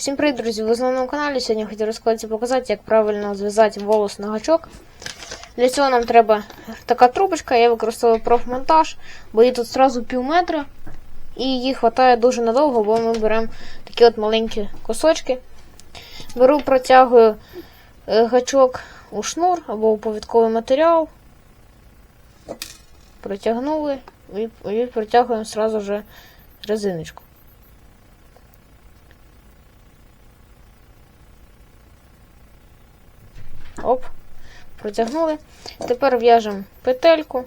Всім привіт, друзі! Ви знову на каналі. Сьогодні хотів розказати показати, як правильно зв'язати волос на гачок. Для цього нам треба така трубочка, я використовую профмонтаж, бо її тут одразу пів метра. І її вистачає дуже надовго, бо ми беремо такі от маленькі кусочки. Беру, протягую е, гачок у шнур або у повідковий матеріал. Протягнули і, протягуємо одразу вже резиночку. Оп, протягнули. Тепер в'яжемо петельку.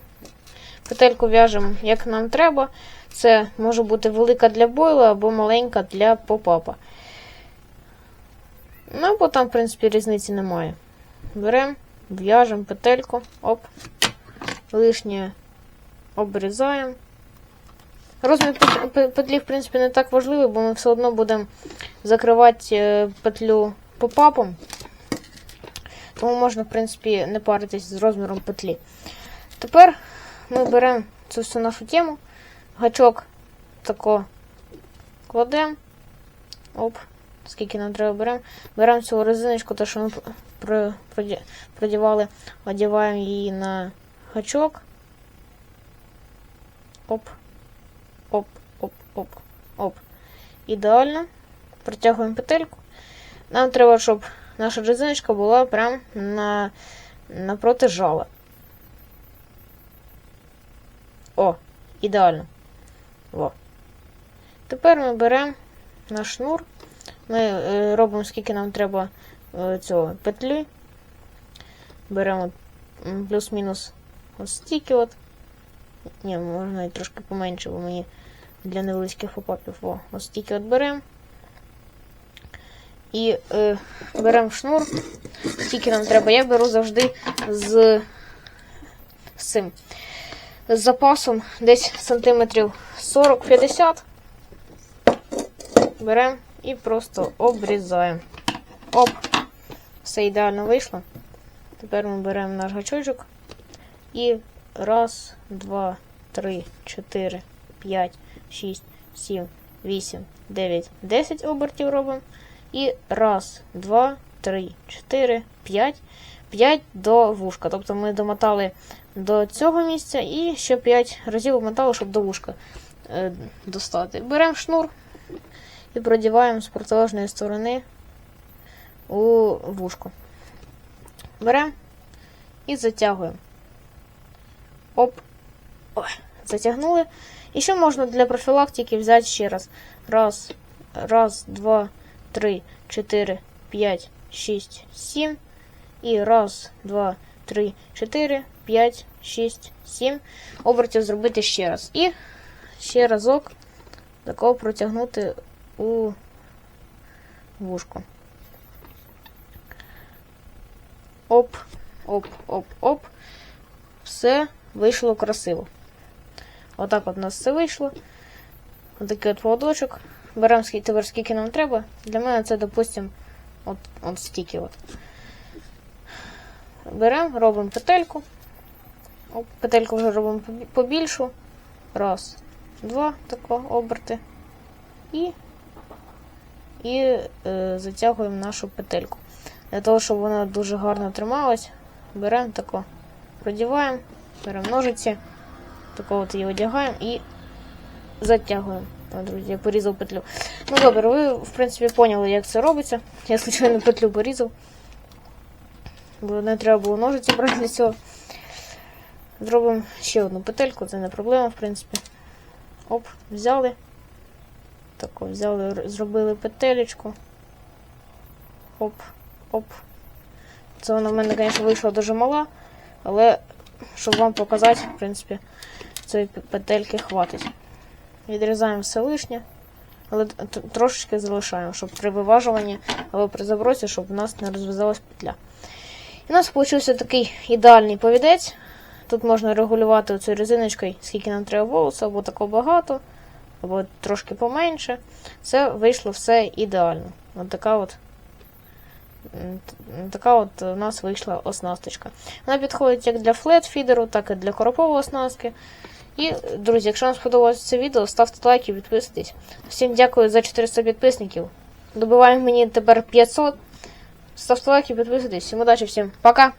Петельку в'яжемо як нам треба. Це може бути велика для бойла або маленька для попапа. Ну, або там, в принципі, різниці немає. Беремо, в'яжемо петельку, оп, лишнє обрізаємо. Розмір петлі, в принципі, не так важливий, бо ми все одно будемо закривати е, петлю попапом. Тому можна, в принципі, не паритись з розміром петлі. Тепер ми беремо цю всю нашу тему, гачок тако кладемо. Оп, скільки нам треба беремо. Беремо цю резиночку, те, що ми продівали, одягаємо її на гачок. Оп, оп, оп, оп, оп. Ідеально. Протягуємо петельку. Нам треба, щоб наша резиночка була прям на, напроти жала. О, ідеально. О. Тепер ми беремо наш шнур. Ми е, робимо, скільки нам треба е, цього петлі. Беремо плюс-мінус ось стільки от. Ні, можна навіть трошки поменше, бо мені для невеличких попапів. О, ось стільки от беремо. І е, беремо шнур. Скільки нам треба. Я беру завжди з, з цим з запасом десь сантиметрів 40-50. Беремо і просто обрізаємо. Оп! Все ідеально вийшло. Тепер ми беремо наш гачочок і раз, два, три, чотири, п'ять, шість, сім, вісім, дев'ять, десять обертів робимо. І раз, два, три, чотири, п'ять. П'ять до вушка. Тобто ми домотали до цього місця і ще 5 разів обмотали, щоб до вушка е, достати. Беремо шнур і продіваємо з протилежної сторони у вушко. Беремо і затягуємо. Оп. Ой, затягнули. І ще можна для профілактики взяти ще раз. Раз, раз, два, три, чотири, п'ять, шість, сім. І раз, два, три, чотири, п'ять, шість, сім. Обертів зробити ще раз. І ще разок такого протягнути у вушку. Оп, оп, оп, оп. Все вийшло красиво. Отак от у нас все вийшло. Отакий от поводочок. Беремо тепер скільки нам треба. Для мене це, допустимо, от, от стільки от. Беремо, робимо петельку. Петельку вже робимо побільшу. Раз, два, тако оберти. І і е, затягуємо нашу петельку. Для того, щоб вона дуже гарно трималась, беремо тако, продіваємо, беремо ножиці, тако от її одягаємо і затягуємо. Друзі, порізав петлю. Ну добре, ви, в принципі, поняли, як це робиться. Я, звичайно, петлю порізав. Бо не треба було ножиці брати для цього. Зробимо ще одну петельку, це не проблема, в принципі. Оп, взяли. Тако, взяли, зробили петелечку. Оп, оп. Це вона в мене, звісно, вийшла дуже мала, але щоб вам показати, в принципі, цієї петельки хватить. Відрізаємо все лишнє, але трошечки залишаємо, щоб при виважуванні або при заброці, щоб у нас не розв'язалась петля. І у нас вийшов такий ідеальний повідець. Тут можна регулювати оцю резиночкою, скільки нам треба волосу, або тако багато, або трошки поменше. Це вийшло все ідеально. От така от така от у нас вийшла оснасточка. Вона підходить як для флет-фідеру, так і для коропової оснастки. І, друзі, якщо вам сподобалося це відео, ставте лайк і підписуйтесь. Всім дякую за 400 підписників. Добиваємо мені тепер 500. Ставте лайки, підписуйтесь. Всім удачі, всім пока!